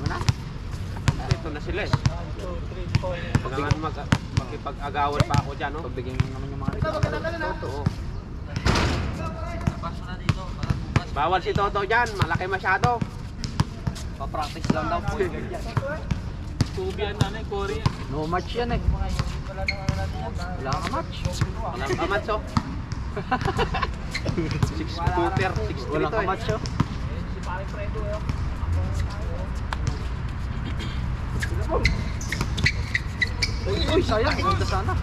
Ayaw mo na? Ito na sila eh. Kailangan mag makipag-agawan pa ako dyan, no? Pagbigyan mo naman yung mga rito. Totoo. Bawal si Toto dyan, malaki masyado. Pa-practice lang daw po. Kubian na na, Korea. No match yan eh. Wala kang match. Walang kamatso. Six footer, six three Walang to eh. kamatch oh. Uy, uy, sayang. Ganda sana.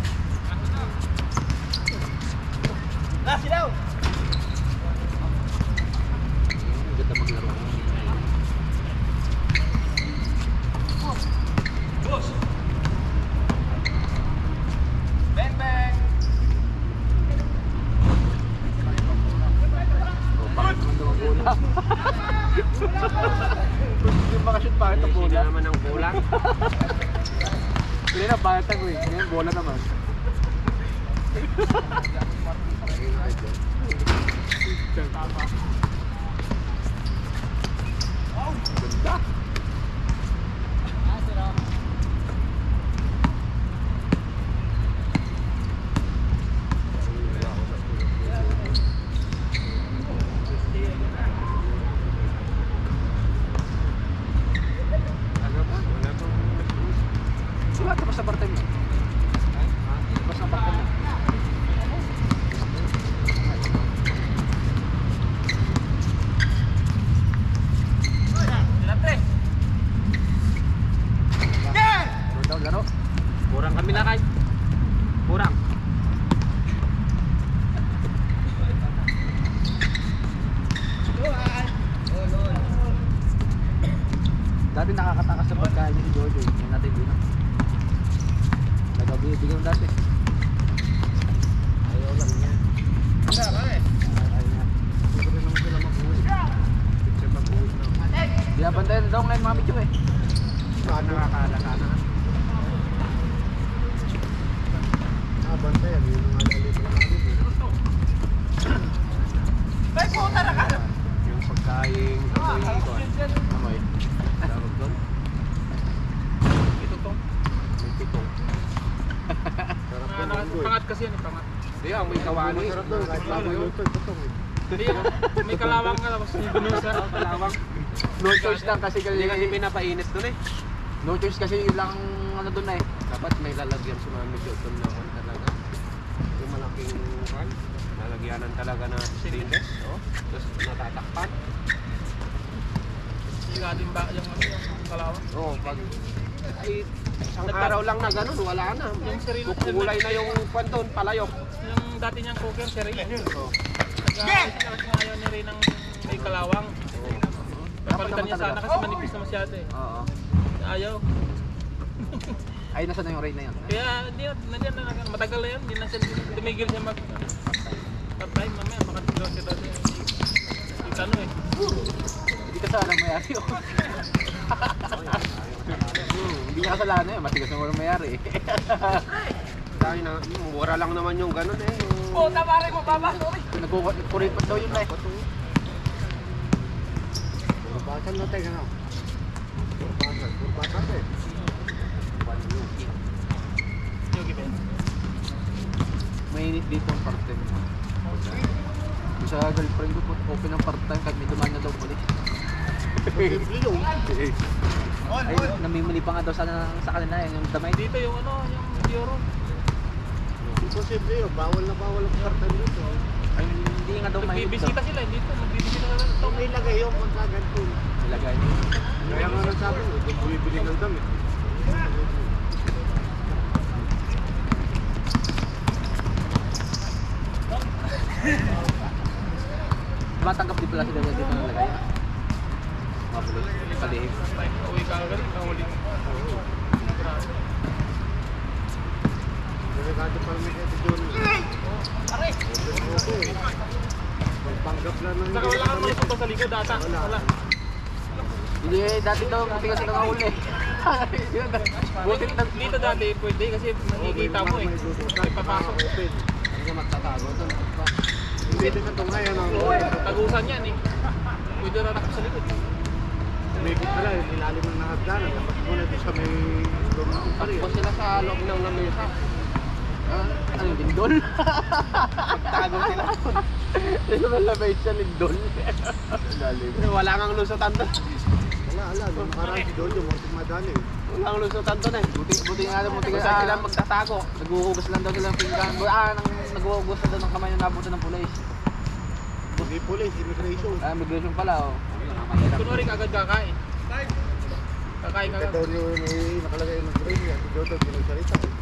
stuff. Laro. Kurang kami na kay. Kurang. Dati nakakatakas sa pagkain niya si Jojo. Ngayon natin din. Nagabibigyan mo dati. Ayaw lang niya. Ayaw niya. Siguro naman sila mag-uwi. Picture mag-uwi na. Binabantayan daw ngayon mga medyo eh. Saan nakakaalala na? Ah, bantay. Ano yung mga lalit na namin. Yung pagkain, amoy ko. Amoy. Tawag doon. Ito to. May pitong. Sarap Ah, ng na- munggo eh. pangat kasi yan, eh, pangat. Hindi, daw. Kahit eh. Hindi, may kalawang ka tapos yung binusa. Kalawang. No choice lang kasi Hindi kasi kasi pinapainit doon eh. no choice kasi yun lang ano doon eh. Dapat may lalagyan si Mami Jo doon na on talaga. Yung malaking kan, lalagyanan talaga na stainless. Oh. Tapos natatakpan. Sigatin ba yung ano, yung kalawang? Oo, oh, pag ay isang araw lang na ganun, wala na. Yung Kukulay na yung kwan doon, palayok. Yung dati niyang cooker, si Ray. Oh. Nag-ayos nga ayaw ni Ray ng may kalawang. Papalitan niya sana kasi manipis na masyado eh. Oo. Ayaw. Ay, nasa na yung rate na yun? Kaya hindi na, nandiyan na, matagal na yun. Hindi na siya, tumigil siya mag, part-time mamaya, makatulog siya daw siya. Yung ano eh. Hindi ka sana mayari oh. Hindi niya kasalanan yun, matigas na walang mayari eh. Dahil na, mura lang naman yung ganun eh. Yung... Oh, tabari mo, baba, sorry. Nagkukuripot daw yun na eh. Kurbasan na tayo. Ano? Kurbasan. Kurbasan eh. Mainit dito ang part-time Sa girlfriend ko, open ang part-time kahit may dumaan na daw ulit. Ay, namimili pa nga daw sana sa kanila eh, yung damay. Dito yung ano, yung Euro. Imposible yun. Bawal na bawal ang kartan dito. Ay, hindi nga daw may Nagbibisita sila, dito. Nagbibisita sila. Ito, Ito may lagay yung pagka ganito. Nilagay niya. Kaya nga nasabi mo, kung bumibili ng damit. Matanggap din pala sila dito ng lagay. Mabulit. Kalihim. Uwi ka agad, nakahuli mo. Delikado pa naman ito doon. Okay. Pagpanggap lang ng... Saka wala kang malusot sa likod, ata. Wala. Hindi eh, dati daw buti kasi nakahuli. Yun, Butit na Dito dati pwede kasi nakikita mo eh. May papasok. Nga magtatago doon? Hindi din sa tungay, ano? Tagusan yan eh. Pwede rarak sa likod. Umikot pala, ilalim ng hagdanan. Tapos muna doon sa may. Takbo sila sa loob ng lamesa. Ah, ano yung lindol? Tago sila. Ito na lamay siya lindol. Lalim. Wala kang lusutan doon. Wala, wala. Nung nakaraan si Dodo, mga madali. Wala kang lusutan doon eh. Buti, buti nga daw, buti nga sila magtatago. Naghuhugas lang daw sila ng pinggan. Ah, nang naghuhugas na daw ng kamay na nabutan ng pulis. Hindi police, immigration. Ah, migration pala, oh. Kunwari kagad kakain. Kakain kagad. daw niyo may nakalagay immigration. At si Dodo, pinagsalita.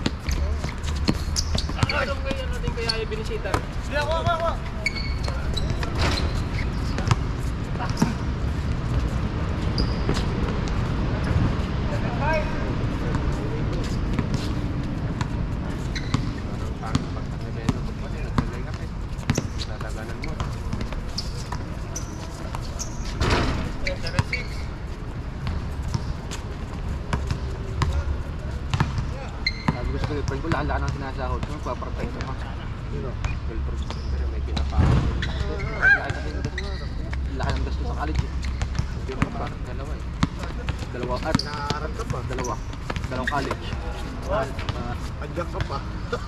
Anong kaya natin kaya yung binisita? Parang parang pagkakabelo ko pa rin. Naglagay ka eh. Dadaganan mo. Sabi ko sa girlfriend ko, sinasahod ko, magpapartay ko pero may pinapahal. Lahat ng gastos sa college eh. Hindi mo pa. Dalawa eh. Dalawa, at Naaral ka pa. dalawa. Dalawang college. Ah, Andiyan ka pa.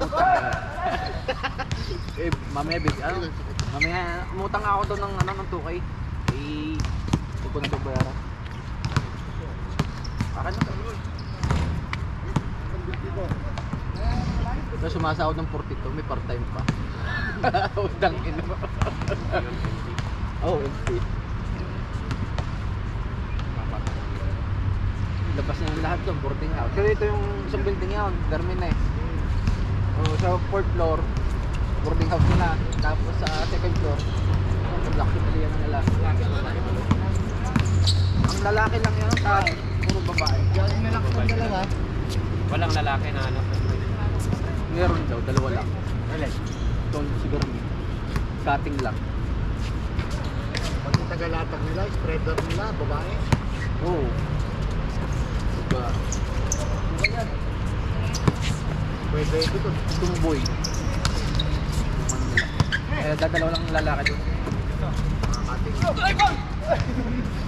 eh, mamaya, baby, ano? Mamaya, umutang ako doon ng, ano, ng 2K. Eh, huwag ko na ito bayaran. Akin na. Tapos sumasahod ng 42, may part-time pa. Udang ino. Hindi. Oh, empty. Labas na yung lahat doon, boarding house. Pero ito yung isang building yun, Garmin na eh. Oh, sa fourth floor, boarding house nila. Tapos sa second floor, yung production nila yung lalaki. Ang lalaki lang yun, sa puro babae. Walang lalaki na ano. Meron daw, dalawa lang. Ito siguro cutting lang. Pag tagalatag nila, spreader nila, babae. Oo. Oh. Diba? Pwede ito doon. Tumboy. Eh, dadalaw lang lalaki doon. Mga kating.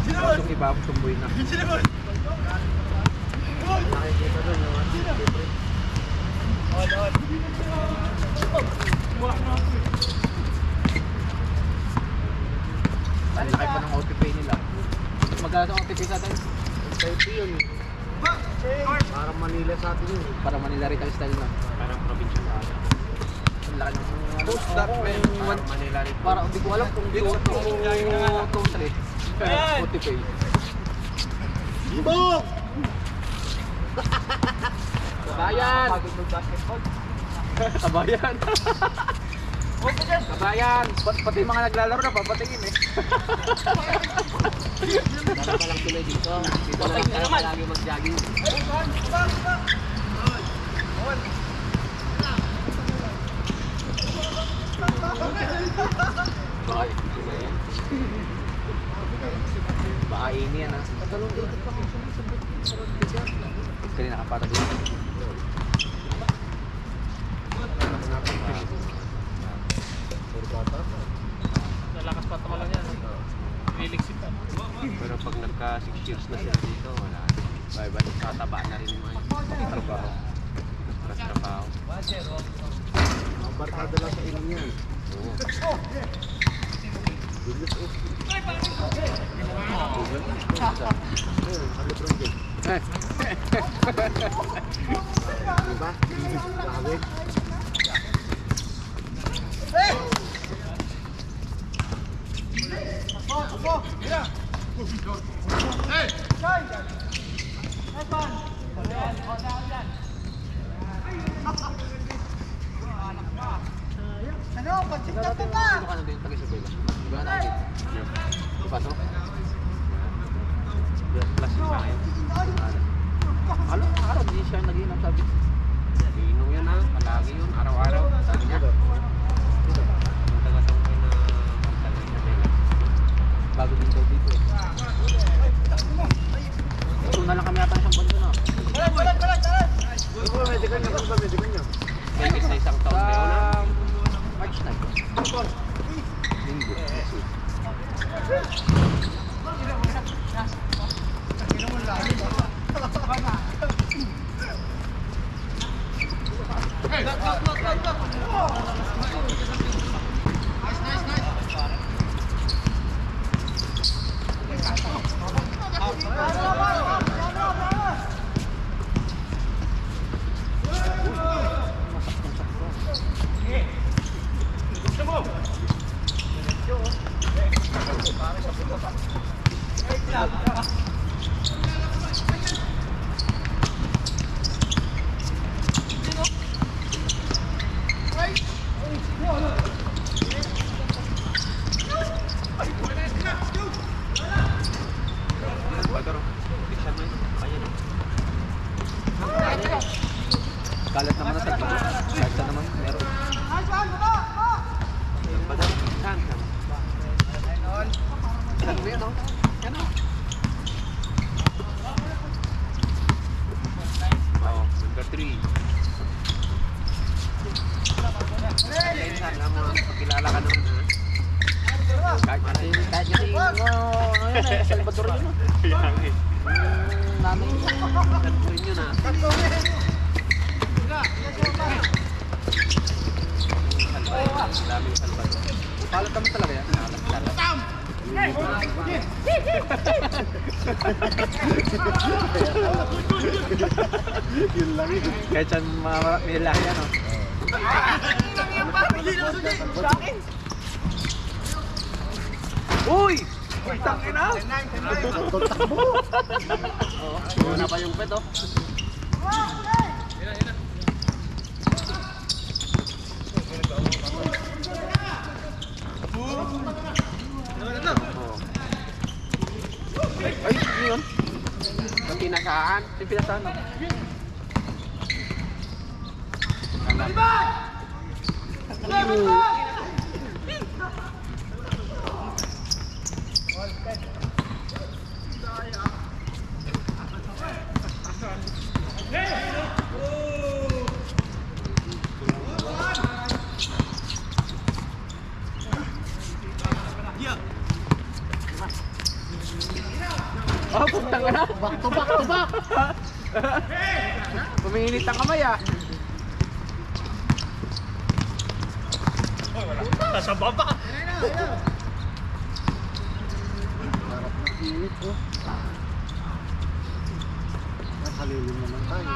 Tapos yung iba, tumboy na. Nakikita doon. mga siyempre. Ang laki pa ng OTP nila. Magkano ang OTP sa atin? Pwede yun. eh. Parang Manila sa atin yun. eh. Para Manila retail style na. Parang probinsya sa atin. Ang laki ng... Post that man. Parang Manila rin. Para hindi ko alam kung dito to to tre. OTP. Ibog! Kabayan! Pagod ng basketball. Kabayan! Kabayan! Pat- pati mga naglalaro na papatingin eh. Dala pa lang tuloy dito. Dito lang tayo palagi mag-jogging. Bakay. Baka ini yan ah. Kanina ka para dito. Kurbata. Lalakas pa tama lang yan. Liliksip pa. Pero pag nagka 6 years na sila dito, wala. Bye bye. Tataba na rin yung mga trabaho. Trabaho. Mga barkada lang sa ilang yan. Oo. Oh. Ano bro Jay? Diba? Grabe. Tingnan natin yung ano Ano? Bago din daw dito eh. Una lang kami ata isang buwan doon. Talag, talag, talag, talag! Uy, medical niya, kung ba medical niya? Medical sa isang taon. Kaya wala, March na. Hey! Go, go, go, go! Wait lang. Nanay. Tantuin yun ha. Salvador, daming Salvador. Kalat naman talaga yan. Kalat, kalat. Yun lang yun. Saan mga nilahi yan, oh. Uy! Putang ina! Takbo! Wala pa yung pet oh. Oh. Ay, ano yun? Ang pinasaan. Yung pinasahan, oh. Oh, putang ina! Back to back to back! Puminit ang kamay, ah. Nasa baba. Init oh. Nakalilim naman tayo.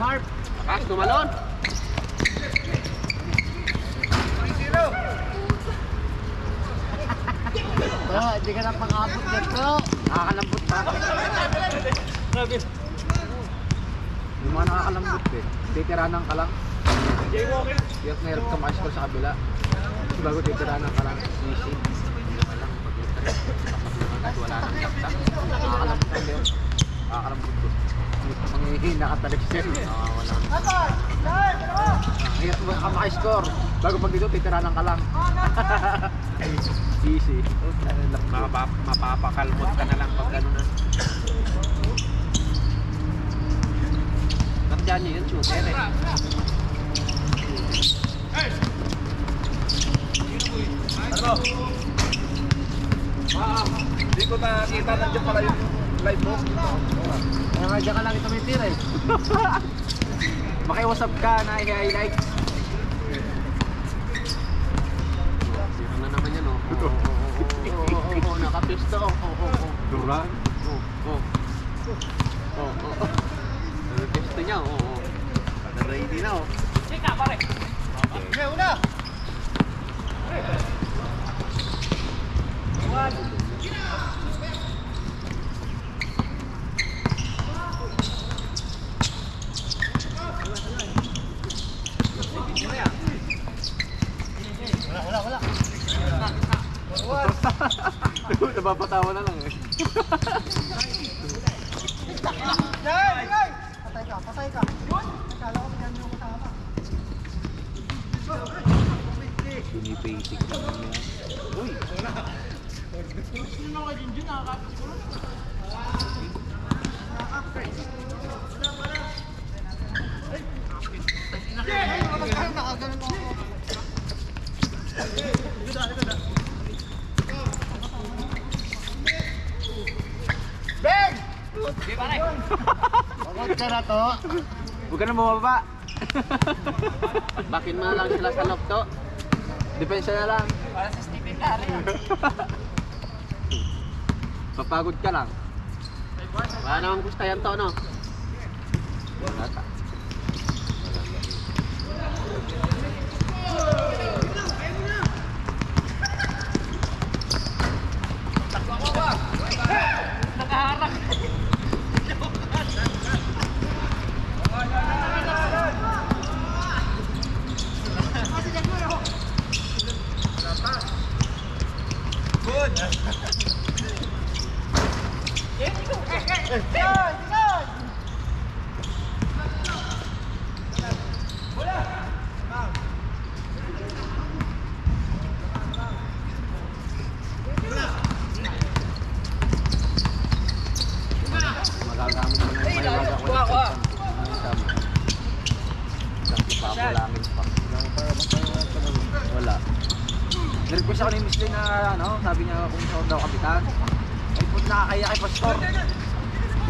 Mark. Akas, tumalon. Bro, hindi ka na pang-abot yan bro! Nakakalambot pa. Grabe. Yung mga nakakalambot eh. Titiranan ka lang. Jaywalking. Yung meron ka ma-score sa kabila. Bago titiranan ka lang. Easy. Wala nang dakdak. Nakakalambot na yun. Nakakalambot ko. Manghihina ka talaga siya. Ah, wala nang Ang hirap mo ka maka-score. Bago pag dito, titiranan ka lang. Easy. Mapa, mapapakalmot ka na lang pag gano'n na. Ba't dyan yun? Shooter eh. Hindi ko nakita nandiyan pala yung live mo. Dyan ka lang tumitira eh. Makiwasap ka na i-highlight. Zero na naman yan oh. Oo, oo, oo, oo, oo. Duran. Oo, oo. Oo, oo. Nakapisto niya, oo, oo. Ready na oh. Chika, pare. Napapatawa na lang eh. Patay ka, patay ka. Akala ko yan yung kasama. Binibasic naman yan. Uy! Pagod ka na to. Huwag ka na bumaba. Bakit mo na lang sila sa to? Depensa na lang. Para sa Stephen Curry. Papagod ka lang. Wala namang gusto yan to, no? Wala ka. Magagamit mo ng may waga ko na sa Papalangin pa. Wala. Nirequest ako ni Miss Lynn na ano, sabi niya kung saan daw kapitan. Ay po nakakaya kay Pastor.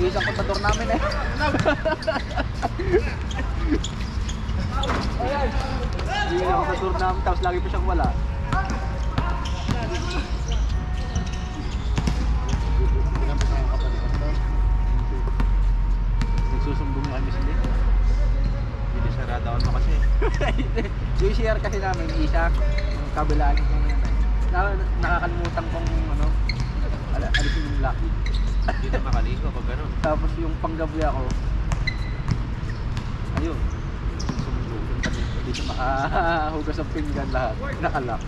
Isang kontador namin eh. Hindi na kontador namin tapos lagi pa siyang wala. Nagsusumbong yung kay Miss Lynn. Hindi sarado ako na kasi. yung share kasi namin, isa, yung kabilaan yung yan. Na, nakakalimutan kong ano, ala, alisin yung lock. Hindi na makaligo pag gano'n. Tapos yung panggabi ako, ayun, sumbong. Hindi siya makahugas ng pinggan lahat. Nakalock.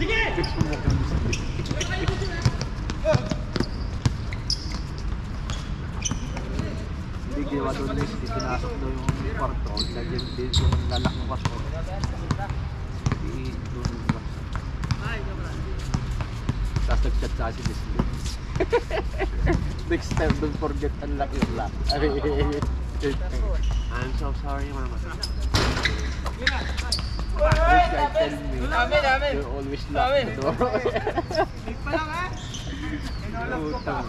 Sige! Fix mo mo kung gusto. Hindi ginawa doon list, pinasok daw yung kwarto, lagyan din yung lalak ng kwarto. Hindi doon yung kwarto. Tapos nag-chat sa si Leslie. Next time, don't forget unlock your lock. Ay, I'm so sorry, mama. this guy tell me, you always lock the door. Utang.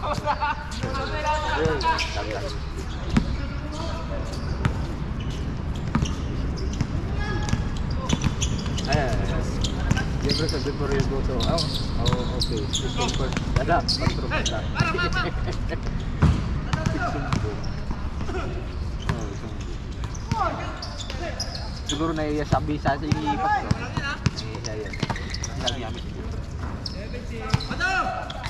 Ayan, ayan. Siyempre sabi mo rin go to, oh, oh, okay. System first. Dada, na. Sumbong. Oh, sumbong. Siguro naiya sabi sa si Pastor. Naiya yan. Lagi kami siguro. Ayaw